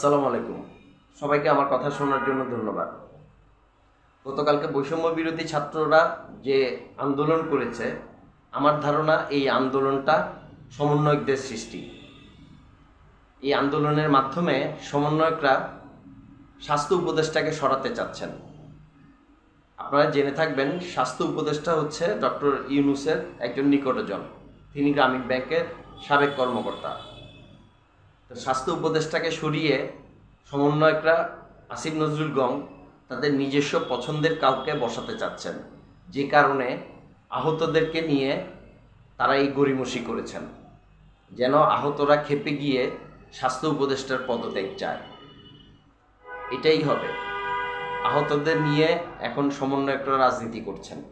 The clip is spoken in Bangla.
আসসালামু আলাইকুম। সবাইকে আমার কথা শোনার জন্য ধন্যবাদ। গতকালকে বৈষম্য বিরোধী ছাত্ররা যে আন্দোলন করেছে, আমার ধারণা এই আন্দোলনটা সমন্বয়কদের সৃষ্টি। এই আন্দোলনের মাধ্যমে সমন্বয়করা স্বাস্থ্য উপদেষ্টাকে সরাতে চাচ্ছেন। আপনারা জেনে থাকবেন, স্বাস্থ্য উপদেষ্টা হচ্ছে ডক্টর ইউনুসের একজন নিকটজন। তিনি গ্রামীণ ব্যাংকের সাবেক কর্মকর্তা। স্বাস্থ্য উপদেষ্টাকে সরিয়ে সমন্বয়করা আসিফ নজরুল গং তাদের নিজস্ব পছন্দের কাউকে বসাতে চাচ্ছেন। যে কারণে আহতদেরকে নিয়ে তারা এই গড়িমসি করেছেন। যেন আহতরা খেপে গিয়ে স্বাস্থ্য উপদেষ্টার পদত্যাগ চায়। এটাই হবে। আহতদের নিয়ে এখন সমন্বয়করা রাজনীতি করছেন।